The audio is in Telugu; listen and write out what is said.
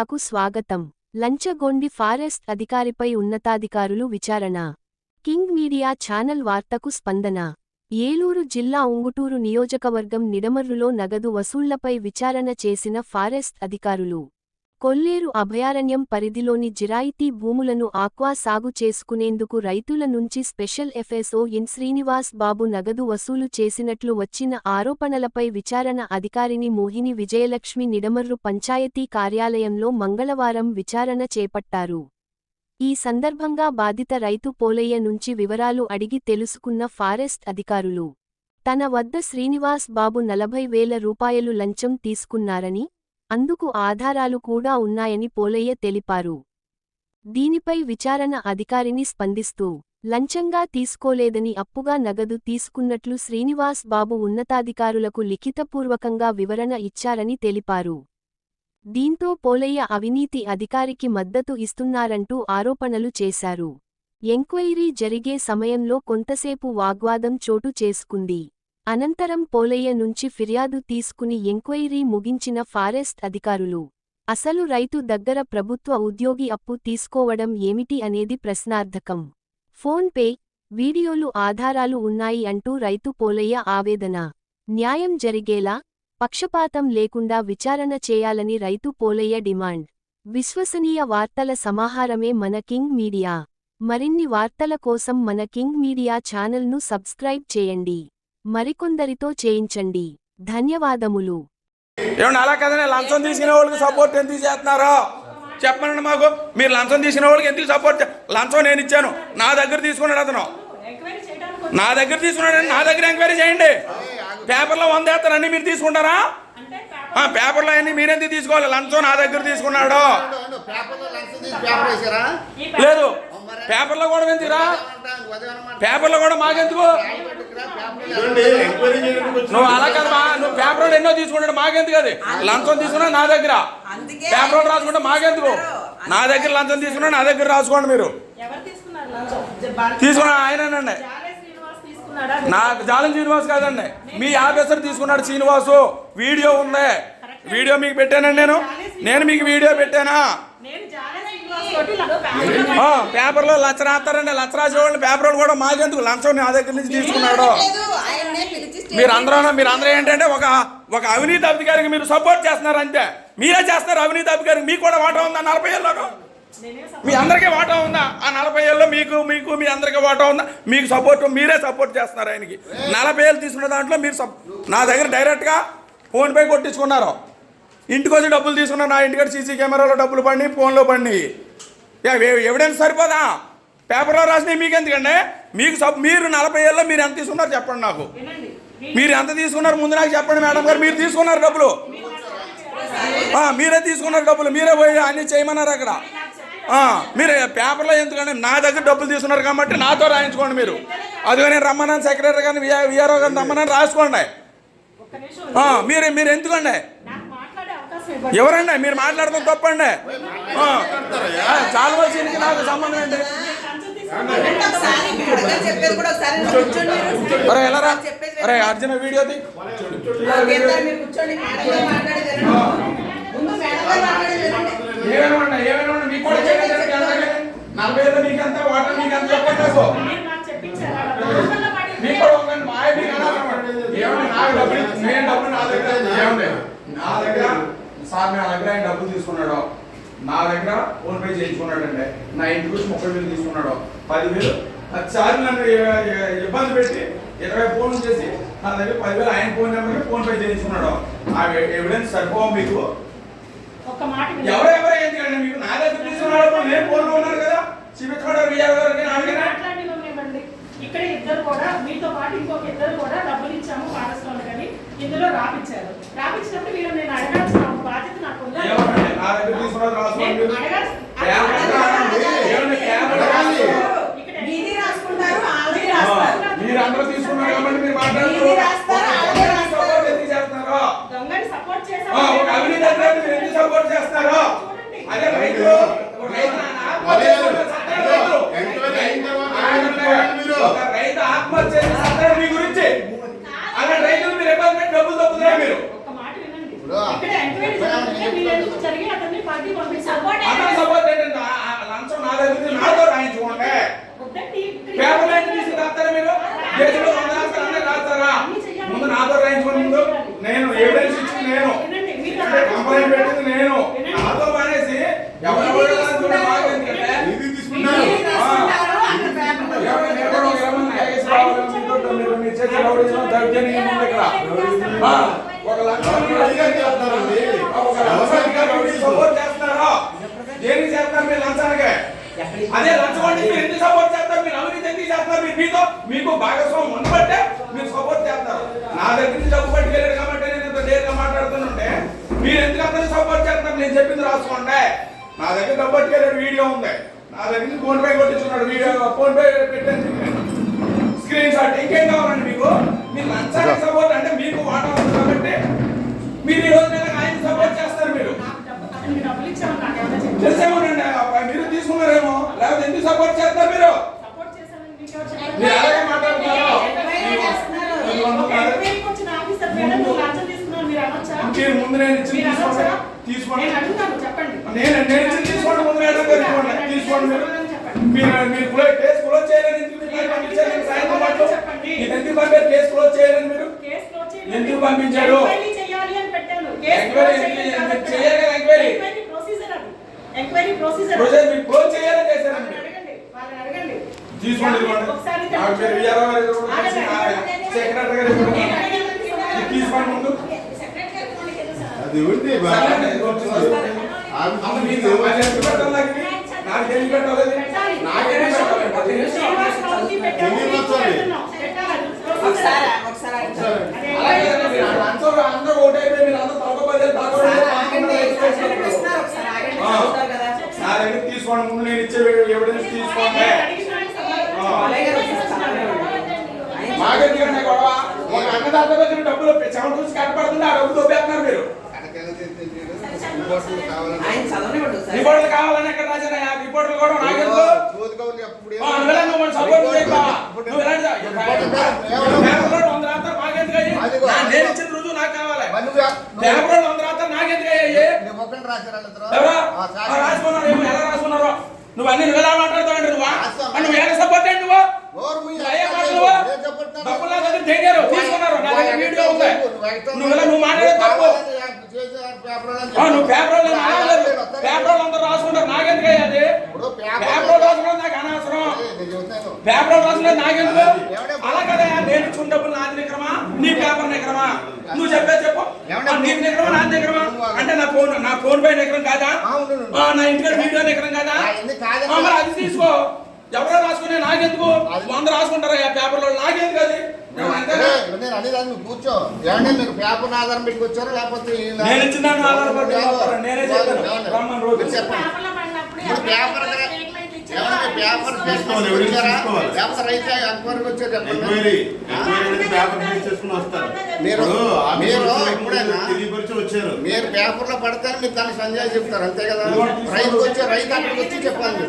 మీడియాకు స్వాగతం. లంచగొండి ఫారెస్ట్ అధికారిపై ఉన్నతాధికారులు విచారణ. కింగ్ మీడియా ఛానల్ వార్తకు స్పందన. ఏలూరు జిల్లా ఉంగుటూరు నియోజకవర్గం నిడమర్రులో నగదు వసూళ్ళపై విచారణ చేసిన ఫారెస్ట్ అధికారులు. కొల్లేరు అభయారణ్యం పరిధిలోని జిరాయితీ భూములను ఆక్వా సాగు చేసుకునేందుకు రైతుల నుంచి special FSO N Srinivas Babu నగదు వసూలు చేసినట్లు వచ్చిన ఆరోపణలపై విచారణ అధికారిని మోహిని విజయలక్ష్మి నిడమర్రు పంచాయతీ కార్యాలయంలో మంగళవారం విచారణ చేపట్టారు. ఈ సందర్భంగా బాధిత రైతు పోలయ్య నుంచి వివరాలు అడిగి తెలుసుకున్న ఫారెస్ట్ అధికారులు తన వద్ద శ్రీనివాస్ బాబు నలభై వేల రూపాయలు లంచం తీసుకున్నారని అందుకు ఆధారాలు కూడా ఉన్నాయని పోలయ్య తెలిపారు. దీనిపై విచారణ అధికారిని స్పందిస్తూ లంచంగా తీసుకోలేదని అప్పుగా నగదు తీసుకున్నట్లు శ్రీనివాస్ బాబు ఉన్నతాధికారులకు లిఖితపూర్వకంగా వివరణ ఇచ్చారని తెలిపారు. దీంతో పోలయ్య అవినీతి అధికారికి మద్దతు ఇస్తున్నారంటూ ఆరోపణలు చేశారు. ఎంక్వైరీ జరిగే సమయంలో కొంతసేపు వాగ్వాదం చోటు చేసుకుంది. అనంతరం పోలయ్య నుంచి ఫిర్యాదు తీసుకుని ఎంక్వైరీ ముగించిన ఫారెస్ట్ అధికారులు అసలు రైతు దగ్గర ప్రభుత్వ ఉద్యోగి అప్పు తీసుకోవడం ఏమిటి అనేది ప్రశ్నార్థకం. ఫోన్పే వీడియోలు ఆధారాలు ఉన్నాయి అంటూ రైతు పోలయ్య ఆవేదన. న్యాయం జరిగేలా పక్షపాతం లేకుండా విచారణ చేయాలని రైతు పోలయ్య డిమాండ్. విశ్వసనీయ వార్తల సమాహారమే మన కింగ్ మీడియా. మరిన్ని వార్తల కోసం మన కింగ్ మీడియా ఛానల్ను సబ్స్క్రైబ్ చేయండి. మరికొందరితో చేయించండి. ధన్యవాదములు. ఏమన్నా అలా కదనే లంచం తీసుకునే వాళ్ళకి సపోర్ట్ ఎందుకు చేస్తున్నారో? చెప్పనండి మాకు. మీరు లంచం తీసిన వాళ్ళకి ఎందుకు సపోర్ట్ లంచం నేను ఇచ్చాను. నా దగ్గర తీసుకున్నాడు అతను. నా దగ్గర తీసుకున్నాడు నా దగ్గర ఎంక్వైరీ చేయండి. పేపర్లో వంద మీరు తీసుకుంటారా? ఆ, పేపర్లో అన్ని మీరెందుకు తీసుకోవాలి? లంచం నా దగ్గర తీసుకున్నాడు. లేదు. పేపర్లో కూడా ఎందుకురా? పేపర్లో కూడా మాకెందుకు? నువ్వు అలా కదమ్మా నువ్వు పేపర్ ఎన్నో తీసుకుంటాడు మాకెందుకు అది? లంచం తీసుకున్నా నా దగ్గర. అందుకే పేపర్ రాసుకుంటే మాకెందుకు? నా దగ్గర లంచం తీసుకున్నా నా దగ్గర రాసుకోండి మీరు. తీసుకున్నా ఆయనండి జాలే శ్రీనివాస్ తీసుకున్నాడా? నాకు జాలం శ్రీనివాస్ కాదండి. మీ ఆఫీసర్ తీసుకున్నాడు శ్రీనివాసు. వీడియో ఉంది. వీడియో మీకు పెట్టానండి నేను. నేను మీకు వీడియో పెట్టానా? పేపర్లో లచ్చ రాస్తారండి. లంచ రాసేవాళ్ళు పేపర్లు కూడా మాకెందుకు లంచం నా దగ్గర నుంచి తీసుకున్నాడు. మీరు అందరూ మీరు అందరూ ఏంటంటే ఒక ఒక అవినీతి అధికారికి మీరు సపోర్ట్ చేస్తున్నారు అంతే. మీరే చేస్తారు అవినీతి అధికారికి. మీకు కూడా వాటా ఉందా? నలభై ఏళ్ళలో మీ అందరికీ వాటా ఉందా? ఆ నలభై ఏళ్ళలో మీకు మీకు మీ అందరికీ వాటా ఉందా? మీకు సపోర్ట్ మీరే సపోర్ట్ చేస్తున్నారు ఆయనకి. నలభై ఏళ్ళు తీసుకున్న దాంట్లో మీరు సప్- నా దగ్గర డైరెక్ట్గా ఫోన్పే కొట్టించుకున్నారు. ఇంటికి వచ్చి డబ్బులు తీసుకున్నారు. నా ఇంటికి సీసీ కెమెరాలో డబ్బులు పడి ఫోన్లో పడి ఎవిడెన్స్ సరిపోదా? పేపర్లో రాసినవి మీకు ఎందుకండి మీకు సబ్ మీరు నలభై ఏళ్ళలో మీరు ఎంత తీసుకున్నారు చెప్పండి నాకు. మీరు ఎంత తీసుకున్నారు ముందు నాకు చెప్పండి మేడం గారు. మీరు తీసుకున్నారు డబ్బులు. మీరే తీసుకున్నారు డబ్బులు. మీరే పోయి అన్ని చేయమన్నారు అక్కడ. మీరు పేపర్లో ఎందుకంటే నా దగ్గర డబ్బులు తీసుకున్నారు కాబట్టి నాతో రాయించుకోండి మీరు. అదిగో నేను రమ్మన్నాను సెక్రటరీ కానీ విఆర్ఓ కానీ రమ్మన్నాను రాసుకోండి. మీరు మీరు ఎందుకండి నాకు మాట్లాడే అవకాశం ఇవ్వండి ఎవరండి? మీరు మాట్లాడడం తప్పండి. చాలా వచ్చి నాకు సంబంధం ఏంటి? అరే అరే అర్జున వీడియోది ఏమేమన్నా ఏమేమన్నా మీకు కూడా నలభై వాటర్ మీకు కూడా ఉందండి మీకు అనాలన్నమాట. నాకు డబ్బులు నేను డబ్బులు నా దగ్గర నా దగ్గర సార్ నా దగ్గర ఆయన డబ్బులు తీసుకున్నాడు. నా దగ్గర ఫోన్ పే చేయించుకున్నాడండి. నా ఇంటికి వచ్చి ముప్పై వేలు తీసుకున్నాడు. పదివేలు పదిసార్లు నన్ను ఇబ్బంది పెట్టి ఇరవై ఫోన్లు చేసి నా దగ్గర పదివేలు ఆయన ఫోన్ నెంబర్కి ఫోన్ పే చేయించుకున్నాడు. ఆ ఎవిడెన్స్ సరిపోవ మీకు? వినండి. ఎవరెవరు ఎందుకండి మీకు? నా దగ్గర తీసుకున్నాడు నేను ఫోన్లో కదా. విజయ్ గారికి నా దగ్గర. మాట్లాడినివ్వండి. ఇక్కడ ఇద్దరు కూడా మీతో పాటు ఇంకొక ఇద్దరు కూడా డబ్బులు ఇచ్చాము వాళ్ళు కానీ ఇందులో రాపిచ్చారు. రాపిచ్చినప్పుడు మీరు నేను అడగాల్సిన అందరూ తీసుకున్నారు కాబట్టి మీరు మాట్లాడుతున్నారు. ఒక ఎందుకు సపోర్ట్ ఆ, ఒక అవినీతి అధికారిని మీరు ఎందుకు సపోర్ట్ చేస్తున్నారు? అదే రైతులు, ఒక రైతు నా ఆత్మహత్య చేసుకున్న సత్యం రైతులు. ఎంక్వైరీ అయిన తర్వాత ఆయన ఎంక్వైరీ మీరు. ఒక రైతు ఆత్మహత్య చేసిన సత్యం మీ గురించి అలాంటి రైతులు మీరు ఇబ్బంది పెట్టి డబ్బులు తప్పుతున్నారు మీరు ఒక్క మాట వినండి ఇప్పుడు ఇక్కడ ఎంక్వైరీ జరిగితే మీరు ఎందుకు జరిగి అతన్ని పార్టీ పంపించారు రాయించుకుని ముందు నేను ఎవిడెన్స్ ఇచ్చింది నేను వినండి, మీతో ఇక్కడ కంప్లైంట్ పెట్టింది నేను నాతో మానేసి ఎవరెవరు రాసుకున్న బాగా ఎందుకంటే ఇది తీసుకున్నారు మీరు రాసుకుంటారు, అక్కడ పేపర్లో ఎవరు ఎవరు ఎవరు కేసు రావాలి మీతో మీరు మీ చేతి రౌడీజం దౌర్జన్యం ఉంది ఇక్కడ ఆ, ఒక లక్ష మంది అధికారులు చేస్తున్నారండి. ఒక లక్ష అధికారులు రౌడీలు సపోర్ట్ చేస్తున్నారా దేనికి చేస్తున్నారు మీరు లంచానికే అదే లంచం అంటే మీరు ఎందుకు సపోర్ట్ చేస్తారు? మీరు అవినీతి ఎందుకు చేస్తారు మీరు మీతో మీకు భాగస్వామ్యం ఉండబట్టే మీరు సపోర్ట్ చేస్తారు. నా దగ్గర నుంచి డబ్బు పట్టుకెళ్ళాడు కాబట్టి నేను ఇంత డేర్గా మాట్లాడుతుంటే మీరు ఎందుకు అతను సపోర్ట్ చేస్తారు నేను చెప్పింది రాసుకోండి. నా దగ్గర డబ్బు పట్టుకెళ్ళాడు వీడియో ఉంది. నా దగ్గర నుంచి ఫోన్ పే కొట్టించున్నాడు వీడియో ఫోన్ పే పెట్టాను. స్క్రీన్ షాట్ ఇంకేం కావాలండి మీకు? మీరు లంచానికి సపోర్ట్ అంటే మీకు వాటా ఉంది కాబట్టి మీరు ఈ రోజు ఆయన సపోర్ట్ చేస్తారు మీరు. నాకు డబ్బు అతనికి డబ్బులు ఇచ్చామని నాకు ఏమైనా చెప్పారు చేసేమోనండి ఆ మీరు తీసుకున్నారేమో లేకపోతే ఎందుకు సపోర్ట్ చేస్తారు మీరు? అలాగే మాట్లాడుతున్నారు? ముందు నేను ఇచ్చింది తీసుకోండి? తీసుకోండి. నేను నేను ఇచ్చింది తీసుకోండి ముందు తీసుకోండి తీసుకోండి. క్లోజ్ కేసు క్లోజ్ చేయాలని పంపించారు సాయంత్రం పాటు. ఎందుకు పంపారు? కేసు క్లోజ్ చేయాలని మీరు. ఎందుకు పంపించారు? ఎంక్వైరీ చేయాలి ఎంక్వైరీ ప్రొసీజర్ మీరు క్లోజ్ చేయాలని చేశారు. తీసుకోండి ఒకసారి సెక్రటరీ గారు తీసుకోండి ముందు? అది ఉంది నాకు పెట్టాలి. నాకు పెట్టాలి ఇది? పెట్టాలి. నాకేం పెట్టాలి ఇది? శ్రీనివాసరావుకి పెట్టాము. ఎన్ని మీకు వచ్చాయి? పెడుతున్నాం. పెట్టాలి. ప్రొసీజర్ ఒకసారి అది. ఒకసారి ఆగండి. అదే అలాగే ఎంక్వైరీ కదండి, మీరు అందరూ అందరూ ఓటైపోయి మీరు అందరూ తలకపోతే తలకపోతే ఒకసారి ఆగండి. తలకపోతే ఒకసారి ఇస్తున్నారు, ఒకసారి ఆగండి. ఆ. చదువుతారు కదా. నా దగ్గర తీసుకోండి ముందు నేను ఇచ్చే ఎవిడెన్స్ తీసుకోండి నేను అడిగిన సమాధానం ఆ. అలాగే ఇస్తున్నారు. ఆయన మాకెందుకండి గొడవ ఒక అన్నదాత దగ్గర డబ్బులు చెమట చూసి కట్టబడుతుంది ఆ డబ్బులు దొబ్బేస్తున్నారు మీరు రిపోర్టులు కావాలని ఆయన చదవనివ్వండి ఒకసారి. రిపోర్ట్లు కావాలని ఎక్కడ రాసిన రిపోర్ట్లు కూడా నాకెందుకు సోది కబుర్లు ఎప్పుడు ఆ, నువ్వు ఎలా నువ్వు సపోర్ట్ చేయవా నువ్వు ఎలాంటి పేపర్లో వంద రాస్తారు మాకెందుకు అయ్యి అదిగో, నా- అదిగో. నేను ఇచ్చిన రుజువు నాకు కావాలి మరి నువ్వు నువ్వు- పేపర్లో వంద రాస్తారు నాకెందుకు అయ్యి నువ్వు ఒక్కడిని రాశారా వాళ్ళిద్దరు? ఎవరా? ఆ, ఆ, సాక్షి. రాసుకున్నారు ఏమో ఎలా రాసుకున్నారో? నువ్వు అన్ని నువ్వు ఎలా మాట్లాడతావు నువ్వు? నువ్వు ఎలా సపోర్ట్ ఏంటి నువ్వు? తెగారు తీసుకున్నారు. నా దగ్గర వీడియో ఉంది. నువ్వు నువ్వు మాట్లాడే తప్పు. నువ్వు అందరూ రాసుకుంటారు. నాకెందుకు అది? రాసుకున్నది నాకు అనవసరం. రాసుకున్నది నాకెందుకు? అలా కదా. నేను ఇచ్చిన డబ్బులు నాది నిక్రమా నీ పేపర్ నిక్రమా నువ్వు చెప్పే చెప్పు. నాది నిక్రమా అంటే నా ఫోన్ నా ఫోన్ పై నిక్రం కాదా? నా ఇంటికి వీడియో నిక్రం కాదా? మరి అది తీసుకో. ఎవరో రాసుకునే నాకెందుకు? అది- వంద రాసుకుంటారా ఆ పేపర్లో? అంతేనా? అరే, నేను అనేది అది నువ్వు కూర్చో. ఏమంటే మీరు పేపర్ ఆధారం పెట్టుకొచ్చారా? లేకపోతే నేను ఇచ్చిన దాన్ని ఆధారపడి రాస్తారా? నేనే చెప్పాను. ఏమండి? పేపర్ రైతు వచ్చారు చెప్పండి ఎంక్వైరీ ఎంక్వైరీ పేపర్ చేసుకుని వస్తారు. మీరు మీరు ఎప్పుడైనా వచ్చారు. మీరు పేపర్లో పడతారు మీరు దాన్ని సంజయ్ చెప్తారు అంతే కదా. రైతుకు వచ్చే రైతు అక్కడికి వచ్చి చెప్పాలి.